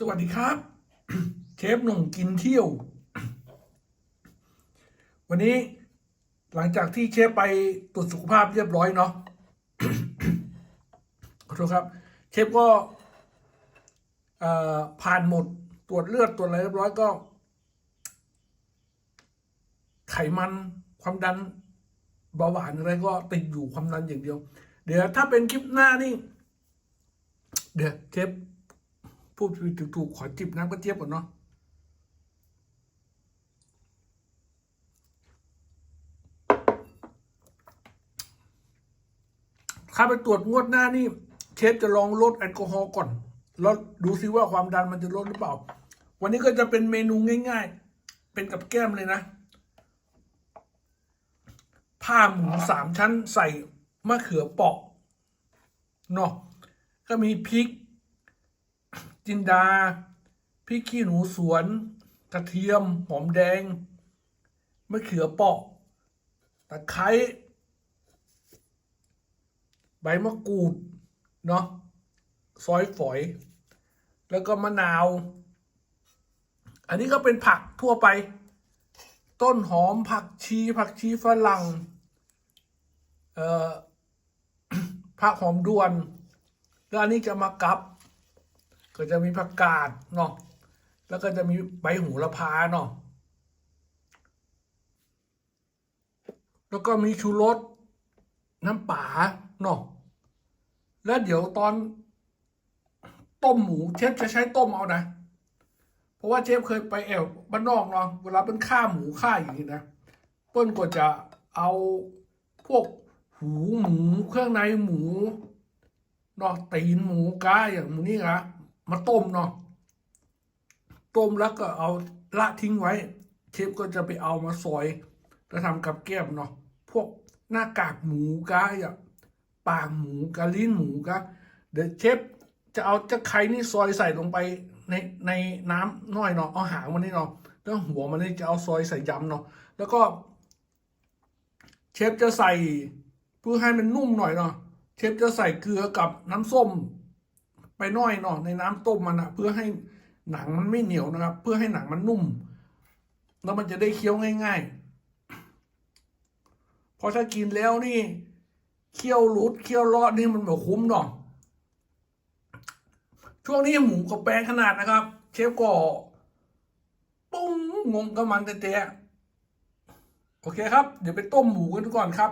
สวัสดีครับ เชฟหนุ่มกินเที่ยว วันนี้หลังจากที่เชฟไปตรวจสุขภาพเรียบร้อยเนาะขอโทษครับ เชฟก็ผ่านหมดตรวจเลือดตรวจอะไรเรียบร้อยก็ ไขมันความดันเบาหวานอะไรก็ติดอยู่ความดันอย่างเดียว เดี๋ยวถ้าเป็นคลิปหน้านี่ เดี๋ยวเชฟ พูดผิดถูกๆขอจิบน้ำกระเจี๊ยบก่อนเนาะถ้าไปตรวจงวดหน้านี่เชฟจะลองลดแอลกอฮอล์ก่อน แล้วดูซิว่าความดันมันจะลดหรือเปล่า วันนี้ก็จะเป็นเมนูง่าย ๆ เป็นกับแก้มเลยนะ ผ้าหมูสามชั้นใส่มะเขือเปราะเนาะก็มีพริก จินดาพริกขี้หนูสวน กระเทียม หอมแดงมะเขือเปราะตะไคร้ใบมะกรูด เนาะซอยฝอย แล้วก็มะนาว อันนี้ก็เป็นผักทั่วไป ต้นหอมผักชี ผักชีฝรั่ง เอ่อผักหอมดวน แล้วอันนี้จะมากับ ก็จะมีผักกาดเนาะแล้วก็จะมีใบหูละพาเนาะแล้วก็มีชูรสน้ำป่าเนาะแล้วเดี๋ยวตอนต้มหมูเชฟจะใช้ต้มเอานะ เพราะว่าเชฟเคยไปแอวบ้านนอกเนาะเวลาเป็นฆ่าหมูฆ่าอย่างนี้นะเปิ้ลก็จะเอาพวกหูหมูเครื่องในหมูเนาะตีนหมูก้าอย่างหมูนี่นะ มาต้มเนาะต้มแล้วก็เอาละทิ้งไว้ เชฟก็จะไปเอามาซอยแล้วทำกับแก้มเนาะพวกหน้ากากหมูกาอย่าปากหมูกาลิ้นหมูกาเดี๋ยวเชฟจะเอาจะไข่นี่ซอยใส่ลงไปในในน้ำน้อยเนาะเอาหางมันนี่เนาะแล้วหัวมันนี่จะเอาซอยใส่ยำเนาะแล้วก็เชฟจะใส่เพื่อให้มันนุ่มหน่อยเนาะเชฟจะใส่เกลือกับน้ำส้ม ไปน่อยเนาะในน้ำต้มมันอะเพื่อให้หนังมันไม่เหนียวนะครับ เพื่อให้หนังมันนุ่ม แล้วมันจะได้เคี้ยวง่ายๆพราะถ้ากินแล้วนี่เคี้ยวรุดเคี้ยวรอดนี่มันแบบคุ้มเนาะช่วงนี้หมูกับแปลงขนาดนะครับ เชฟก็ปุ้งงงกับมันแต่แต่โอเคครับ เดี๋ยวไปต้มหมูกันก่อนครับ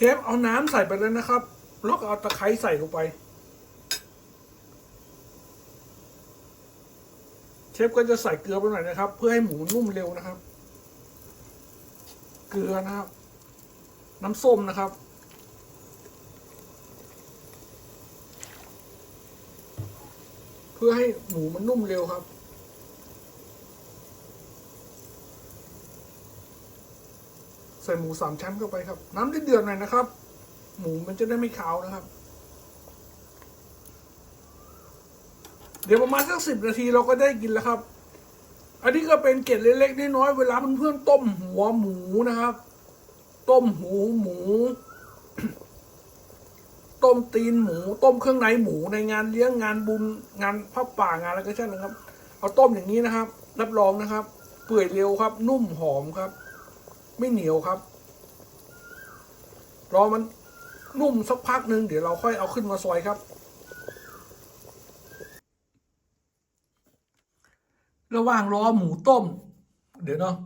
เชฟเอาน้ำใส่ไปเลยนะครับ แล้วก็เอาตะไคร้ใส่ลงไป เชฟก็จะใส่เกลือไปหน่อยนะครับ เพื่อให้หมูนุ่มเร็วนะครับ เกลือนะครับ น้ำส้มนะครับ เพื่อให้หมูมันนุ่มเร็วครับ ส่หมูสามชั้นเข้าไปครับ น้ำเดือดๆหน่อยนะครับ หมูมันจะได้ไม่ขาวนะครับ เดี๋ยวประมาณสักสิบนาทีเราก็ได้กินแล้วครับ อันนี้ก็เป็นเกล็ดเล็กๆน้อยๆเวลาเพื่อนๆต้มหัวหมูนะครับ ต้มหูหมู ต้มตีนหมู ต้มเครื่องในหมูในงานเลี้ยงงานบุญงานพับป่างานอะไรก็ใช่นะครับเอาต้มอย่างนี้นะครับ รับรองนะครับ เปื่อยเร็วครับ นุ่มหอมครับ ไม่เหนียวครับ รอมันนุ่มสักพักหนึ่งเดี๋ยวเราค่อยเอาขึ้นมาซอยครับ ระหว่างรอหมูต้ม เดี๋ยวเนาะ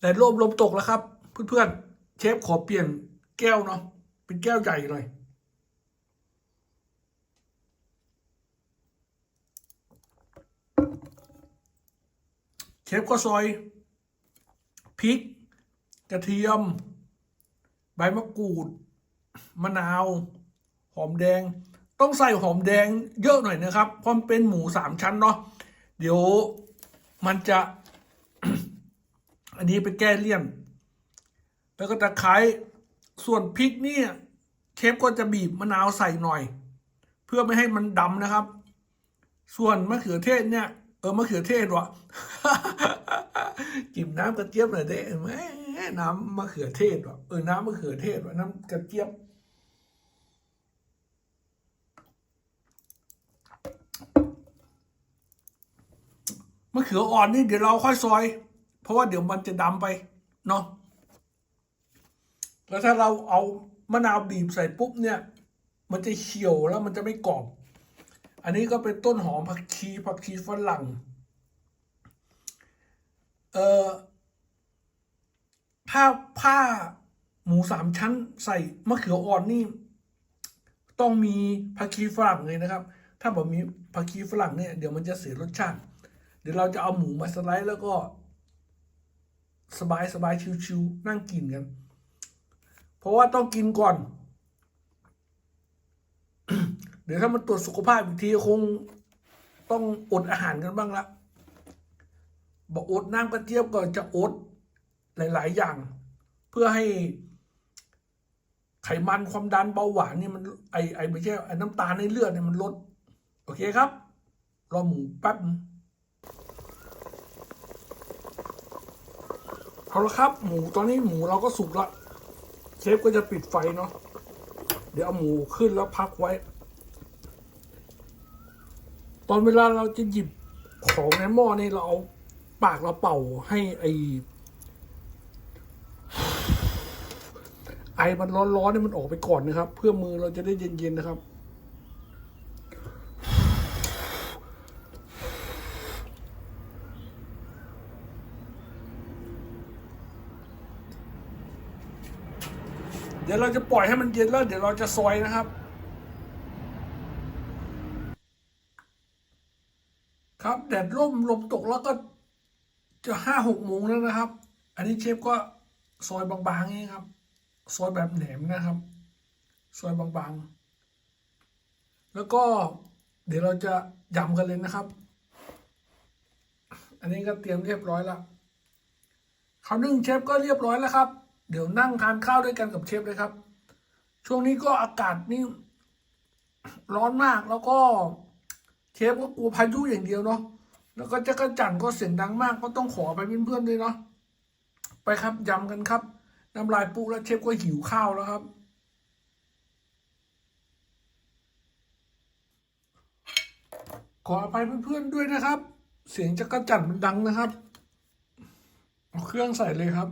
แต่ลมลมตกแล้วครับ เพื่อนๆเชฟขอเปลี่ยนแก้วเนาะเป็นแก้วใหญ่หน่อยเชฟก็ซอยพริก กระเทียม ใบมะกรูด มะนาว หอมแดง ต้องใส่หอมแดงเยอะหน่อยนะครับเพราะเป็นหมูสามชั้นเนาะเดี๋ยวมันจะ อันนี้ไปแก้เลี่ยน แล้วก็ตะไคร้ส่วนพริกเนี่ยเชฟก็จะบีบมะนาวใส่หน่อย เพื่อไม่ให้มันดำนะครับ ส่วนมะเขือเทศเนี่ย อมะเขือเทศวะจิบน้ำกระเจี๊ยบหน่อยเด้แมน้ำมะเขือเทศวะเออน้ำมะเขือเทศวะน้ำกระเจี๊ยบมะเขืออ่อนนี่เดี๋ยวเราค่อยซอย เพราะว่าเดี๋ยวมันจะดำไปเนาะแล้วถ้าเราเอามะนาวบีบใส่ปุ๊บเนี่ย มันจะเขียวแล้วมันจะไม่กรอบ อันนี้ก็เป็นต้นหอมผักชีผักชีฝรั่ง เอ่อถ้าผ้าหมูสามชั้นใส่มะเขืออ่อนนี่ ต้องมีผักชีฝรั่งเลยนะครับ ถ้าผมมีผักชีฝรั่งเนี่ยเดี๋ยวมันจะเสียรสชาติ เดี๋ยวเราจะเอาหมูมาสไลด์แล้วก็สบายสบายชิวๆนั่งกินกัน เพราะว่าต้องกินก่อน เดี๋ยวถ้ามันตรวจสุขภาพอีกทีคงต้องอดอาหารกันบ้างละบอกอดน้ำกระเจี๊ยบก็จะอดหลาย ๆ อย่าง เพื่อให้ไขมันความดันเบาหวานนี่มันไอไอไม่ใช่ไอน้ำตาลในเลือดเนี่ยมันลด โอเคครับ รอหมูแป๊บเอาละครับ หมูตอนนี้หมูเราก็สุกละเชฟก็จะปิดไฟเนาะเดี๋ยวเอาหมูขึ้นแล้วพักไว้ ตอนเวลาเราจะหยิบของในหม้อนี่เราเอาปากเราเป่าให้ไอไอมันร้อนๆนี่มันออกไปก่อนนะครับ เพื่อมือเราจะได้เย็นๆนะครับ เดี๋ยวเราจะปล่อยให้มันเย็นแล้ว เดี๋ยวเราจะซอยนะครับ ครับ แดดร่มลมตกแล้วก็จะห้าหกโมงแล้วนะครับ อันนี้เชฟก็ซอยบางๆนี่ครับ ซอยแบบแหนมนะครับ ซอยบางๆ แล้วก็เดี๋ยวเราจะยำกันเลยนะครับ อันนี้ก็เตรียมเรียบร้อยแล้วข้าวนึ่งเชฟก็เรียบร้อยแล้วครับ เดี๋ยวนั่งทานข้าวด้วยกันกับเชฟเลยครับ ช่วงนี้ก็อากาศนี่ร้อนมากแล้วก็เชฟก็กลัวพายุอย่างเดียวเนาะ แล้วก็จะกระจั่นก็เสียงดังมากก็ต้องขอไปเพื่อนๆด้วยเนาะไปครับยำกันครับ น้ำลายปุ๊แล้วเชฟก็หิวข้าวแล้วครับ ขออภัยเพื่อนๆด้วยนะครับ เสียงจะกระจั่นมันดังนะครับเอาเครื่องใส่เลยครับ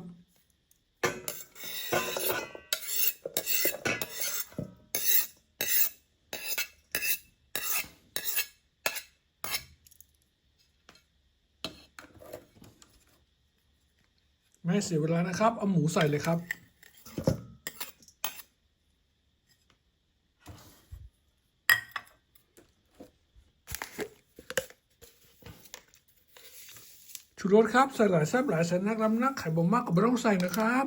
เสียเวลานะครับ เอาหมูใส่เลยครับชูรสครับใส่หลายแซ่บหลายใส่นักลำนักไข่บ่มมากก็ไม่ต้องใส่นะครับ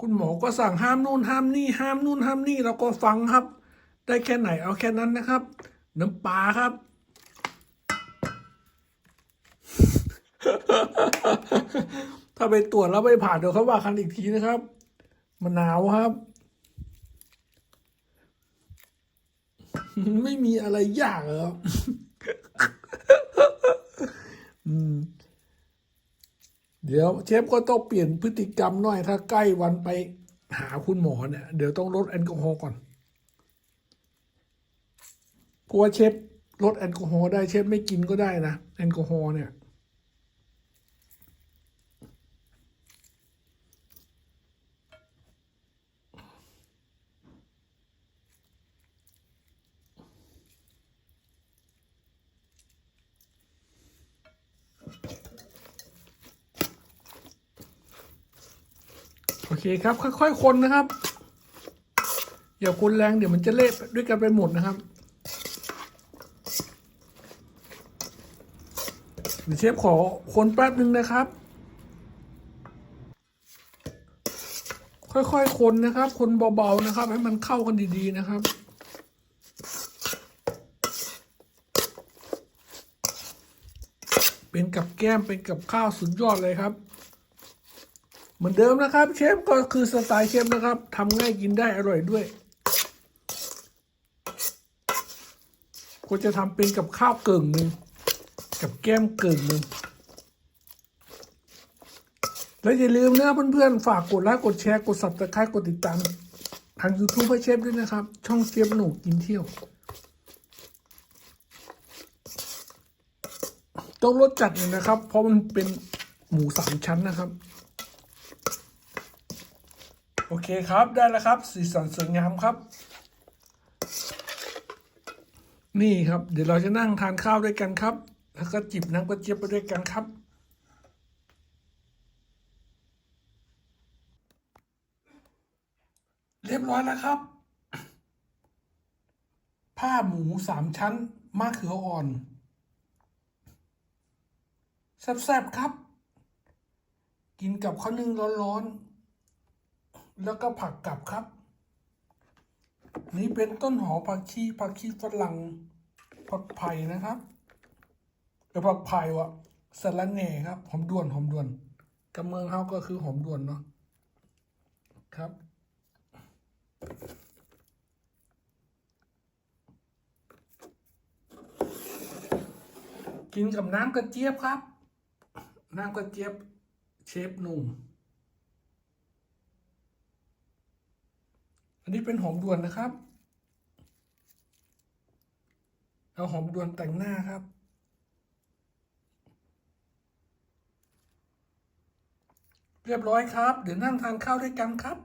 คุณหมอก็สั่งห้ามนู่นห้ามนี่ ห้ามนู่นห้ามนี่เราก็ฟังครับ ได้แค่ไหนเอาแค่นั้นนะครับ น้ำปลาครับ ถ้าไปตรวจแล้วไม่ผ่านเดี๋ยวเขาว่ากันอีกทีนะครับมะนาวครับ ไม่มีอะไรยากเหรออืมเดี๋ยวเชฟก็ต้องเปลี่ยนพฤติกรรมหน่อย ถ้าใกล้วันไปหาคุณหมอเนี่ย เดี๋ยวต้องลดแอลกอฮอล์ก่อน เพราะว่าเชฟลดแอลกอฮอล์ได้เชฟไม่กินก็ได้นะแอลกอฮอล์เนี่ยโอเคครับ ค่อยๆคนนะครับอย่าคนแรงเดี๋ยวมันจะเละด้วยกันไปหมดนะครับ เดี๋ยวเชฟขอคนแป๊บหนึ่งนะครับ ค่อยๆคนนะครับ คนเบาๆนะครับ ให้มันเข้ากันดีๆนะครับเป็นกับแก้มเป็นกับข้าวสุดยอดเลยครับ เหมือนเดิมนะครับ เชฟก็คือสไตล์เชฟนะครับทำง่ายกินได้อร่อยด้วยก็จะทำเป็นกับข้าวเกิ่งหนึ่ง กับแก้มเกิ่งหนึ่งแล้วอย่าลืมนะเพื่อนๆ ฝากกดไลค์กดแชร์กด subscribe กดติดตาม ทาง YouTube ให้เชฟด้วยนะครับ ช่องเชฟหนูกินเที่ยวต้องรสจัดหน่อยนะครับ เพราะมันเป็นหมูสามชั้นนะครับ โอเคครับได้แล้วครับ สีสันสวยงามครับ นี่ครับ เดี๋ยวเราจะนั่งทานข้าวด้วยกันครับ แล้วก็จิบน้ำกระเจี๊ยบไปด้วยกันครับ เรียบร้อยแล้วครับ ผ้าหมูสามชั้นมะเขืออ่อน แซ่บๆครับ กินกับข้าวนึ่งร้อนๆ แล้วก็ผักกับครับ นี่เป็นต้นหอมผักชีผักชีฝรั่งผักไผ่นะครับ เออผักไผ่วะสะระแหน่ครับหอมด่วนหอมด่วนกับเมืองเฮาก็คือหอมด่วนเนาะครับ กินกับน้ำกระเจี๊ยบครับ น้ำกระเจี๊ยบเชฟหนุ่มอันนี้เป็นหอมด่วนนะครับ เอาหอมด่วนแต่งหน้าครับ เรียบร้อยครับ เดี๋ยวนั่งทานข้าวด้วยกันครับ